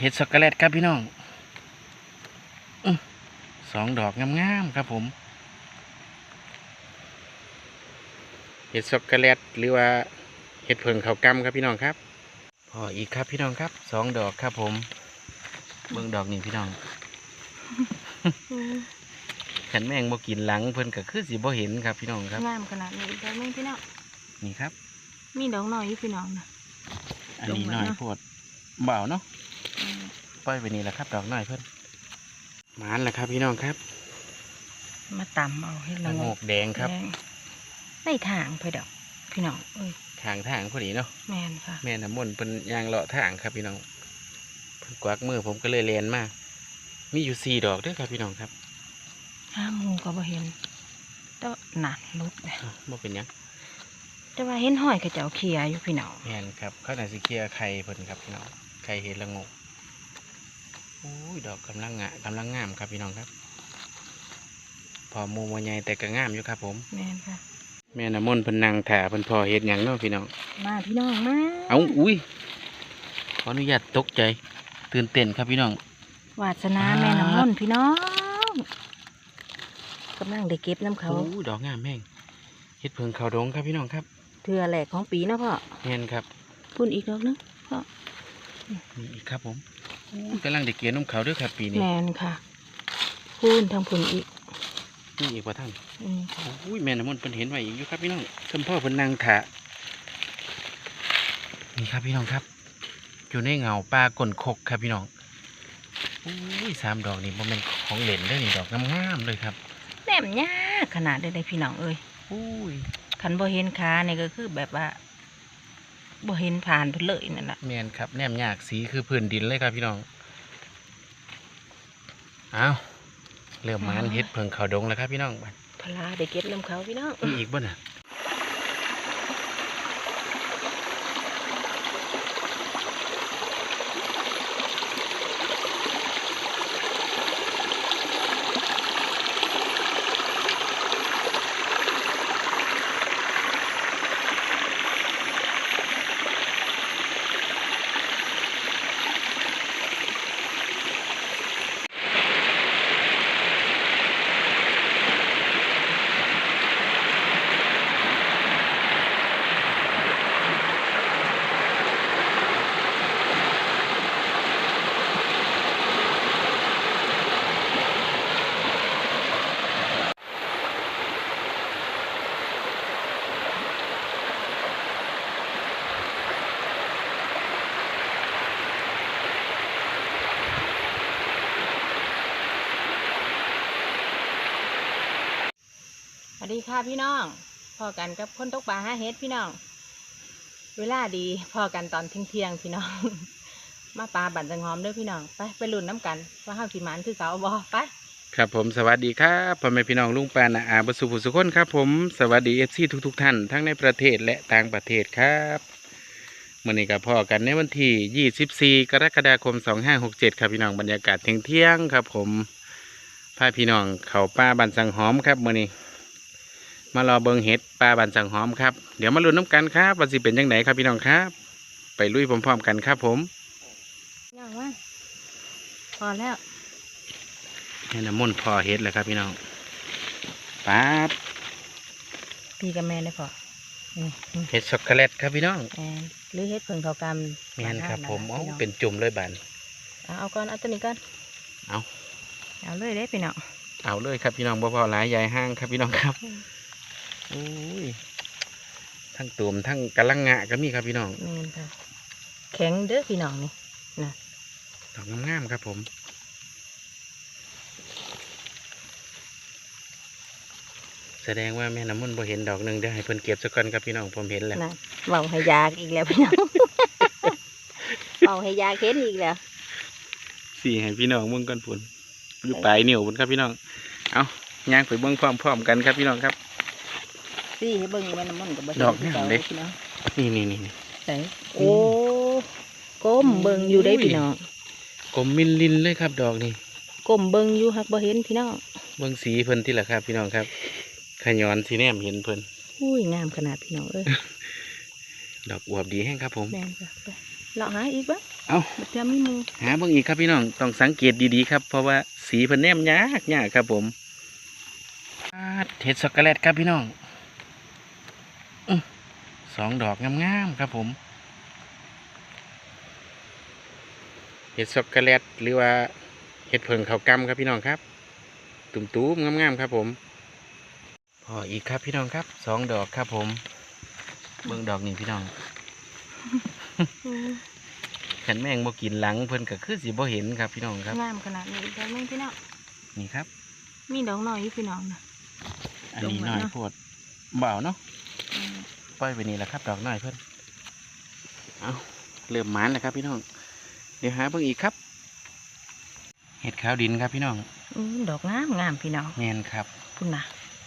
เห็ดช็อกโกแลตครับพี่น้องอื้อสองดอกงามๆครับผมเห็ดช็อกโกแลตหรือว่าเห็ดเผิงเขาวกำครับพี่น้องครับพออีกครับพี่น้องครับสองดอกครับผม เบิ่งดอกนี่พี่น้องขันแมงบ่กินหลังเพิ่นก็คือสิบ่เห็นครับพี่น้องครับงามขนาดนี้อีกดอกหนึงพี่น้องนี่ครับ มีดอกน้อยอยู่พี่น้องนะอันนี้ดอกไม้น้อยเนาะโพดเบาเนาะอืม ปล่อยไปนี่แหละครับ ดอกน้อยเพิ่นหมานแหละครับ พี่น้องครับ มาตำเอาให้ละละโงงกแดงครับแดงในทางไปดอก พี่น้องเอ้ยทางทางพอดีเนาะแมนค่ะ แม่น้ำมนต์เพิ่นยางเลาะทางครับพี่น้องเพิ่นกวักมือผมก็เลยเลียนมามีอยู่สี่ดอกเด้วยครับพี่น้องครับห้าหมูก็บ่เห็นแต่ว่าหนันลุกเลยอ้าวบ่เป็นหยังแต่ว่าเห็นห้อยกระเจ้าเขียอยู่พี่น้อง แม่นครับเขาน่าสิเคลียร์ไข่เพิ่นครับพี่น้องไข่เห็ดละโงก โอ้ยดอกกำลังงะกำลังงามครับพี่น้องครับ พอหมูบ่ใหญ่แต่ก็งามอยู่ครับผม แมนค่ะ แม่น้ำมนต์เพิ่นนั่งถ่าเพิ่นพอเฮ็ดหยังเนาะพี่น้อง มาพี่น้องมาเอาอุ้ยขออนุญาตตกใจ ตื่นเต้นครับพี่น้อง วาสนาอ่าแม่น้ำมนต์พี่น้องกำลังได้เก็บน้ำเขาโอ้ดอกงามแม่งเฮ็ดเพิงเขาดงครับพี่น้องครับเทือแหลกของปีเนาะพ่อแม่นครับ พุ่นอีกดอกนึงพ่อนี่อีกครับผมโอ้ย กำลังได้เกียนน้ำเขาด้วยครับปีนี้แมนค่ะพุ่นทางพุ่นอีกนี่อีกว่าท่านอืมโอ้ยแม่น้ำมนต์เพิ่นเห็นไว้อีกอยู่ครับพี่น้องสมพ่อเพิ่นนั่งถ่านี่ครับพี่น้องครับ อยู่ในเงาป่ากลนคกครับพี่น้องโอ้ยสามดอกนี่บ่แม่นของเล่นเด้อนี่ดอกงามๆเลยครับแหนมยากขนาดได้เลยพี่น้องเอ้ยโอ้ยขันบ่เห็นขาเนี่ยก็คือแบบว่า บ่เห็นผ่านไปเลยนั่นแหละแม่นครับแนมยากสีคือพื้นดินเลยครับพี่น้องเอาเริ่มมานเฮ็ดเพิงเขาดงแล้วครับพี่น้องบัดพลาได้เก็บน้ำเขาพี่น้องมีอีกบ่น่ะ สวัสดีค่ะพี่น้องพอกันกับคนตกปลาห้าเฮ็ดพี่น้อง เวลาดีพอกันตอนเที่ยงเที่ยงพี่น้อง มาปลาบั่นจังหอมด้อพี่น้อง ไปไปลุ้นน้ำกัน ว่าเฮาสิหมานคือเก่าบ่ไป ครับผมสวัสดีครับพ่อแม่พี่น้องลุงปานาอาบสุภุสุคนครับ ผมสวัสดีเอฟซีทุก ๆ ท่านทั้งในประเทศและต่างประเทศครับมื่อนี้กับพ่อกันในวันที่ 24 กรกฎาคม 2567 ครับพี่น้องบรรยากาศเที่ยงเที่ยงครับ ผมพาพี่น้องเข่าป้าบันสังหอมครับมื่อนี้ มารอเบิงเห็ดปลาบันสังหอมครับ เดี๋ยวมาลุ้นน้ำกันครับว่าสิเป็นยังไงครับพี่น้องครับ ไปลุยพร้อมๆกันครับผมย่างว่าพอแล้วให้น้ำมนต์พอเห็ดเลยครับพี่น้องป๊าบพี่กับแม่ได้พออืมอืมเห็ดช็อกโกแลตครับพี่น้องแอนหรือเฮ็ดเพิ่งเขากำแม่นครับผมบ้าเอานๆะะเป็นจุ่มเลยบานเอาเอาก่อนเอาตัวนี้ก่อนเอาเอาเลยเด้พี่น้องเอาเลยครับพี่น้องบ่พอหลายใหญ่ห้างครับพี่น้องครับ โอ้ยทั้งตุ่มทั้งกะลังงะก็มีครับพี่น้องแม่นค่ะแข็งเด้อพี่น้องนี่นะดอกงามๆครับผมแสดงว่าแม่น้ำมนต์บ่เห็นดอกหนึ่งเดี๋ยวให้เพิ่นเก็บสักก่อนครับพี่น้องผมเห็นแล้วนะเบาให้ยากอีกแล้วพี่น้องเบาให้ยากเห็นอีกแล้วสี่ให้พี่น้องเบิ่งก่อนพุ่นอยู่ปลายนิ้วพุ่นครับพี่น้องเอาย่างไปเบิ่งพร้อมๆกันครับพี่น้องครับ ซี่ให้เบิ่งแม่น้ำมันกับบ่ดอกงามเด้ พี่น้องนี่นี่นี่นี่ใส่โอ้ก้มเบิ่งอยู่ได้พี่น้องกลมมินลินเลยครับดอกนี่ก้มเบิ่งอยู่ฮักบ่เห็นพี่น้องเบิ่งสีเพิ่นที่ละครับ พี่น้องครับขยอนสีแนมเห็นเพิ่นอุ้ยงามขนาดพี่น้องเอ้ยดอกอวบดีแห้งครับผม แม่นจ้ะไปเลาะหาอีกบ่อเอาบัดเทื่อมีหมูหาเบิ่งอีกครับพี่น้องต้องสังเกตดีๆครับ เพราะว่าสีเพิ่นแนมยากยากครับผมอ่าเห็ดช็อกโกแลตครับพี่น้องอื้อ สองดอกงามๆครับผม เห็ดช็อกโกแลตหรือว่าเห็ดเพิงข้าวกำครับพี่น้องครับ ตุ่มๆงามๆครับผมพออีกครับพี่น้องครับสองดอกครับผม เบิ่งดอกนี่พี่น้องขันแมงบ่กินหลังเพิ่นก็คือสิบ่เห็นครับพี่น้องครับงามขนาดนี้อีกแล้วนึงพี่น้องนี่ครับ มีดอกน้อยอยู่พี่น้องนะอันนี้ดอกไม้น้อยเนาะโพดเบเอาเนาะอืม ปล่อยไปนี่แหละครับ ดอกน้อยเพิ่นเอาเริ่มหมานแล้วครับ พี่น้อง เดี๋ยวหาเบิ่งอีกครับ เห็ดขาวดินครับพี่น้องอืมดอกงามงามพี่น้องแม่นครับคุณน่ะ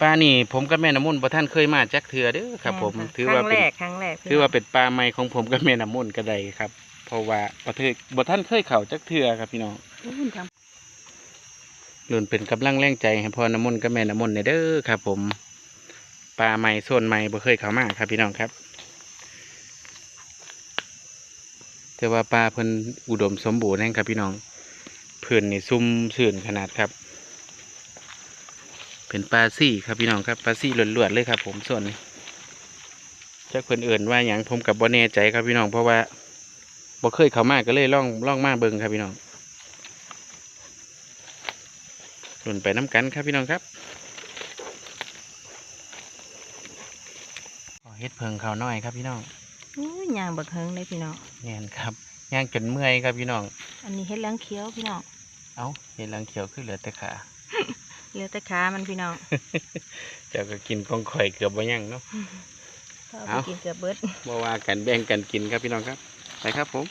ปลานี่ผมกับแม่น้ำมนต์บ่ท่านเคยมาจักเทือเด้อครับ ผมแม่นค่ะถือว่าครั้งเป็แรนกครั้งแรกพี่ถือว่าน้งเป็นปลาใหม่ของผมกับแม่น้ำมนต์ก็ได้ครับ เพราะว่าบ่เทบ่ท่านเคยเข้าจักเทือครับพี่น้องอู้ยทลุนเป็นกำลังแรงใจให้พ่อน้ำมนต์กับแม่น้ำมนต์ในเด้อครับ ผม ปลาใหม่โซนใหม่บ่เคยเข้ามาครับพี่น้องครับ แต่ว่าปลาเพิ่นอุดมสมบูรณ์แห่ครับพี่น้องเพิ่นนี่ซุ่มซื่นขนาดครับ เป็นปลาซี่ครับพี่น้องครับปลาซี่ล้วนๆเลยครับ ผมส่วนนี้จากเพิ่นเอื่นว่าอย่างผมกับบ่แน่ใจครับพี่น้องเพราะว่าบ่เคยเข้ามาก็เลยล่องล่องมาเบิ่งครับพี่น้องหลุนไปน้ำกันครับพี่น้องครับอ๋อ เฮ็ดเพิงเขาวน้อยครับพี่น้องำอู้ยยางบักเฮิงเลยพี่น้องแน่นครับย่างจนเมื่อยครับพี่น้อง อันนี้เฮ็ดเหล้างเคี้ยวพี่น้อง เอ้าเห็นหลังเขียวขึ้นเหลือแต่ขาเหลือแต่ขามันพี่น้อง เจ้าก็กินกองข่อยเกือบบ่ยังเนาะก็เอาเอ้าไปกินเกือบเบิดบ่ว่ากันแบ่งกันกินครับพี่น้องครับไปครับผม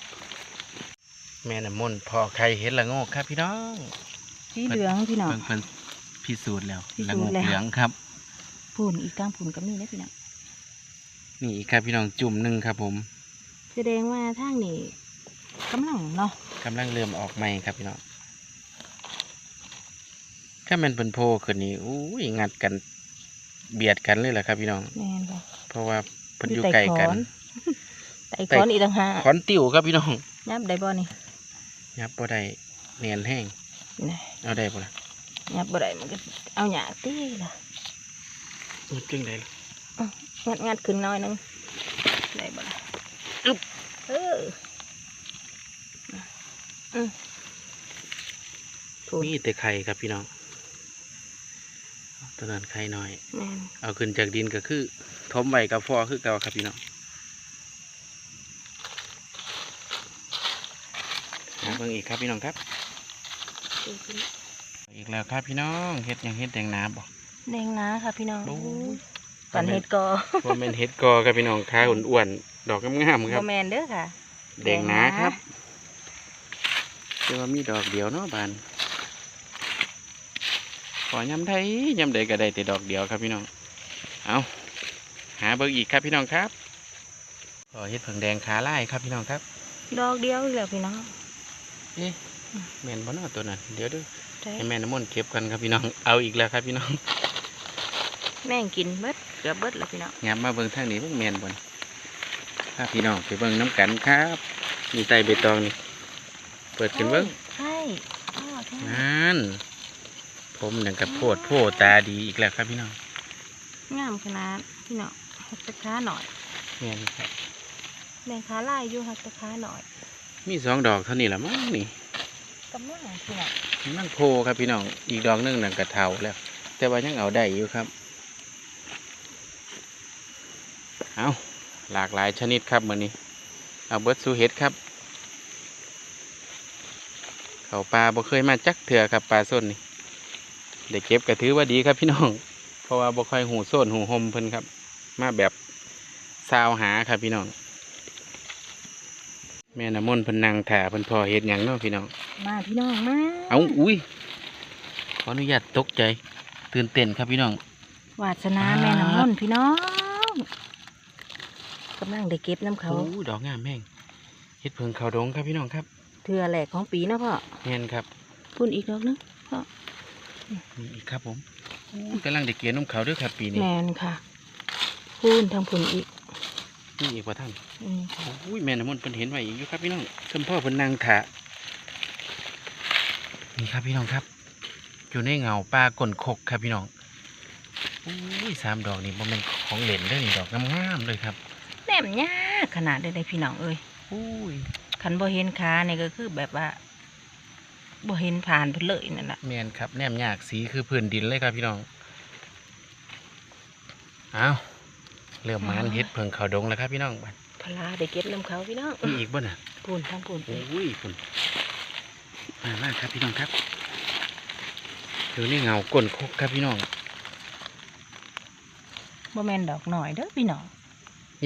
แม่น้ำมนต์พอใครเห็นละโงกครับพี่น้องสีเหลืองพี่น้องเพิ่นเพิ่นพิสูจน์แล้วพิละสูโงจน์กแล้วเหลืองครับฝุ่นอีกกลางฝุ่นก็มีนะพี่น้อง นี่อีกครับพี่น้องจุ่มหนึ่งครับผม แสดงว่าทางนี้กำลังเนาะกำลังเริ่มออกใหม่ครับพี่น้องถ้ามันเป็นโพขึ้นนี่อู้ยงัดกันเบียดกันเลยแหละครับพี่น้อง แม่นบ่เพราะว่าเพิ่นอยู่ไกลกันไต่ขอนอีกต่างหากขอนติ่วครับพี่น้องยับได้บ่นี่ยับบ่ได้เนียนแห้งนี่เอาได้บ่ล่ะยับบ่ได้มันก็เอาหยาตีล่ะมันจึงได้ล่ะ งัดงัดขึ้นหน้อยหนึงได้บ่ล่ะอึ๊บเอออืมถูกมีแต่ไข่ครับพี่น้องเอาตัวนั้นไข่น้อยแม่นเอาขึ้นจากดินก็คือทมไว้กับฟอคือเก่าครับพี่น้องหาเบิ่งอีกครับพี่น้องครับดูสิอีกแล้วครับพี่น้องเฮ็ดหยังเฮ็ดแดงน้ำบ่แดงนาค่ะพี่น้อง โอ้ยก่อนเฮ็ดกอว่าเป็นเฮ็ดกอครับพี่น้องขาอ้วนๆดอกงามๆครับบ่แม่นเด้อค่ะ แดงหนาครับแต่ว่ามีดอกเดียวเนาะบานขอยำไทยยำใดก็ได้แต่ดอกเดียวครับพี่น้อง เอาหาเบิ่งอีกครับพี่น้องครับขอเฮ็ดเผิงแดงขาลายครับพี่น้องครับ ดอกเดียวอีกแล้วพี่น้องเอ๊ะแม่นบ่เนาะตัวนั้นเดี๋ยวเดูใช่ให้แม่น้ำมนต์เก็บกันครับพี่น้อง เอาอีกแล้วครับพี่น้อง แม่งกินเบิดเกือบเบิดแล้วพี่น้องงับมาเบิ่งทางนี้เบิ่งแม่นบ่นครับพี่น้องไปเบิ่งน้ำกันครับมีไตใบตองนี่เปิดกันเบิ่งใช่อ้อใช่นั่นผมหนังกับโพดโพตาดีอีกแล้วครับพี่น้องงามขนาดพี่น้องหักตะขาหน่อยแม่นครับแบ่งขาลายอยู่หักตะขาหน่อย มีสองดอกเท่านี้ละมั้งนี่กำลังพี่น้องนั่งโพครับพี่น้องอีกดอกหนึงหนังกระเทาแล้ว แต่ว่ายังเอาได้อยู่ครับ เอาหลากหลายชนิดครับมื้อนี้ เอาเบิร์ดสูเห็ดครับ เขาปลาบ่เคยมาจักเถื่อครับปลาส้นนี่เด็กเก็บก็ถือว่าดีครับพี่น้อง เพราะว่าบ่ค่อยหูโซนหูหมเพิ่นครับ มาแบบซาวหาครับพี่น้อง แม่น้ำมนต์เพิ่นนั่งถ่าเพิ่นพอเฮ็ดหยังเนาะพี่น้อง มาพี่น้องมาเอาอุ้ยขออนุญาตตกใจ ตื่นเต้นครับพี่น้อง วาสนาอ่าแม่น้ำมนต์พี่น้อง กำลังได้เก็บน้ำเขาโอ้ดอกงามแม่งเฮ็ดเพิงเขาดงครับพี่น้องครับเทือแหลกของปีนะพ่อแม่นครับพุ่นอีกดอกนึงพ่อมีอีกครับผมอู้กำลังได้เกี่ยวน้ำเขาด้วยครับปีนี้แมนค่ะพุ่นทางพุ่นอีกนี่อีกว่าท่านอืมอุ้ยแม่น้ำมนต์เพิ่นเห็นไว้อีกอยู่ครับพี่น้องสมพ่อเพิ่นนั่งถะนี่ครับพี่น้องครับ อยู่ในเงาปลากลนคกครับพี่น้องอุ้ยสามดอกนี่บ่แม่นของเล่นเด้อนี่ดอกงามๆเลยครับแหน มยากขนาดได้ได้พี่น้องเอ้ยอุ้ยคันบ่เห็นขาเนี่ยก็คือแบบว่าบ่เห็นผ่านไปเลยนั่นแหละแม่นครับแนมยากสีคือพื้นดินเลยครับพี่น้องอ้าวเริ่มมานเฮ็ดเพิงเขาดงแล้วครับพี่น้องบัดพลาได้เก็บน้ำเขาพี่น้องมีอีกบ่น่ะปูนทั้งปูนอุ้ยคุณมามาครับพี่น้องครับอยู่ในเงาก้นคกครับพี่น้องบ่แม่นดอกหน่อยเด้อพี่น้องแ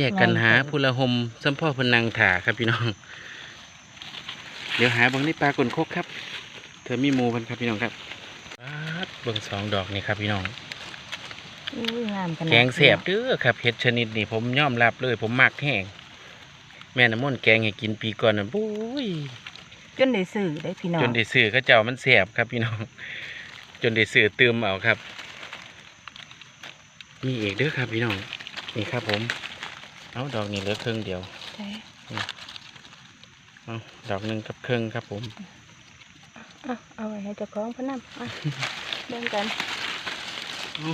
ยกกันเงาหาก้นพุละหมสัมพ่อเพนนังถาครับพี่น้อง เดี๋ยวหาเบางในปลากลนคกครับ เธอมีหมูเพันครับพี่น้องครับปั๊ดเบิ่งสองดอกนี่ครับพี่น้องอุ้ยงามขนาดแกงแสบเด้อครับเห็ดชนิดนี้ผมยอมรับเลย ผมมักแห้งแม่น้ำมนต์แกงให้กินปีก่อนน่ะบุ้ยจนได้ซื้อได้พี่น้องจนได้ซื้อเขาเจ้ามันแสบครับพี่น้อง จนได้ซื้อเติมเอาครับ มีอีกเด้อครับพี่น้องนี่ครับผม เอาดอกนี้เหลือครึ่งเดียวใช่เอาดอกหนึ่งกับครึ่งครับผมอะเอาไว้ให้เจ้าของเพนนำอะเบิ่งกันเอา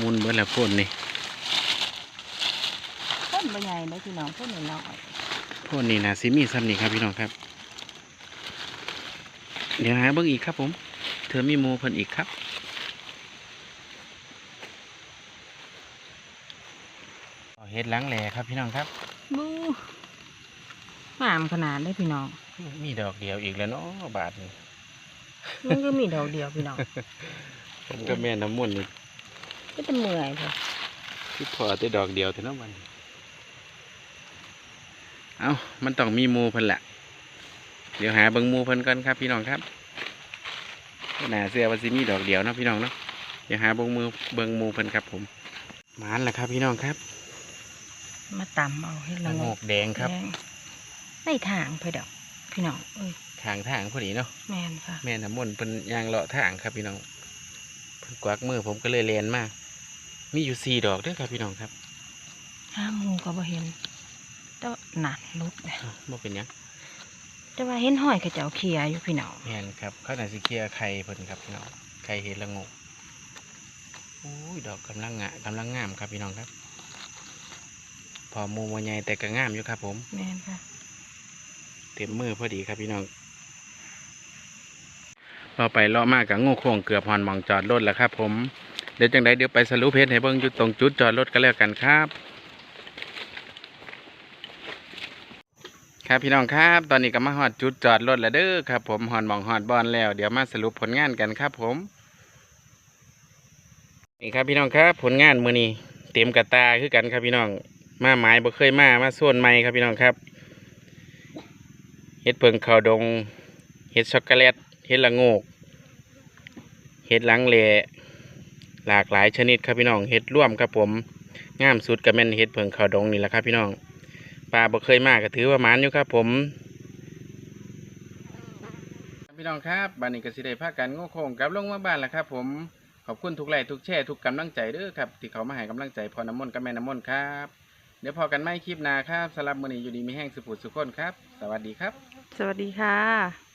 มุนเบิดแล้วพ่นนี่ต้นบ่ใหญ่เด้อพี่น้องต้นน้อยพ่นนี่นะซิมีซ้ำนี่ครับพี่น้องครับ เดี๋ยวหาเบิ่งอีกครับผม เธอมีหมูเพิ่นอีกครับ เฮ็ดหล้างแหล่ครับพี่น้องครับๆบูงามขนาดได้อพี่น้อง มีดอกเดียวอีกแล้วเนาะบาทนี่มันก็มีดอกเดียวพี่น้องผมกับแม่น้ำมนต์นี่ก็จะเมื่อยพอคือพอแต่ดอกเดียวเท่านั้นวันเอามันต้องมีหมูเพิ่นละเดี๋ยวหาเบิ่งหมูเพิ่นก่อนครับ พี่น้องครับหนาเสื้อว่าสิมีดอกเดียวเนาะพี่น้องเนาะเดี๋ยวหาเบิ่งมือเบิ่งหมูเพิ่นครับ ผมหมานละครับ พี่น้องครับ มาตำเอาให้ละละงโงกกแดงครับ แดงในทางเพื่อดอกพี่น้องเอ้ยทางทางพอดีเนาะ แม่นค่ะ แม่น้ำมนต์เพิ่นยางเลาะทางครับพี่น้องเพิ่นกวักมือผมก็เลยเลียนมา มีอยู่สี่ดอกเด้อครับพี่น้องครับห้าหมูก็บ่เห็น แต่ว่าหนักลุกเลยเอ้าบ่เป็นหยังแต่ว่าเห็นห้อยเขาเจ้าเคลียร์อยู่พี่น้องแม่นครับเขาน่าสิเคลียร์ไข่เพิ่นครับพี่น้องไข่เห็ดละโงกโอ้ยดอกกำลังงะกำลังงามครับพี่น้องครับ พอหมูมาใหญ่แต่ก็งามอยู่ครับ ผมแม่นค่ะ เต็มมือพอดีครับพี่น้องรอไปรอมากกับงูโค้งเกือบหอนหมองจอดรถแล้วครับ ผมเดี๋ยวจังไดเดี๋ยวไปสรุปเพชรให้เบิ่งอยู่ตรงจุดจอดรถกันแล้วกันครับ ครับพี่น้องครับ ตอนนี้ก็มาฮอดจุดจอดรถแล้วเด้อครับ ผมหอนหมองหอดบอลแล้ว เดี๋ยวมาสรุปผลงานกันครับ ผมนี่ครับพี่น้องครับ ผลงานมือนี้เต็มกระตาคือกันครับพี่น้อง มาหมายบ่เคยมา มาส่วนใหม่ครับพี่น้องครับ เห็ดเพิงขาวดง เห็ดช็อกโกแลต เห็ดละโงก เห็ดหลังเลหลากหลายชนิดครับพี่น้อง เห็ดร่วมครับผมงามสุดก็แม่นเห็ดเพิงขาวดงนี่แหละครับพี่น้องปลาบ่เคยมาก็ถือว่ามานอยู่ครับผมพี่น้องครับบ้านนี้ก็สิได้พากันโง่โค้งกลับลงมาบ้านแล้วครับผมขอบคุณทุกไลค์ทุกแชร์ทุกกำลังใจเด้อครับ ที่เขามาให้กำลังใจพอน้ำมนต์กับแม่น้ำมนต์ครับ เดี๋ยวพอกันไม่คลิปหนาครับสำหรับมือนี้อยู่ดีมีแห้งสุขุสุขคนครับ สวัสดีครับ สวัสดีค่ะ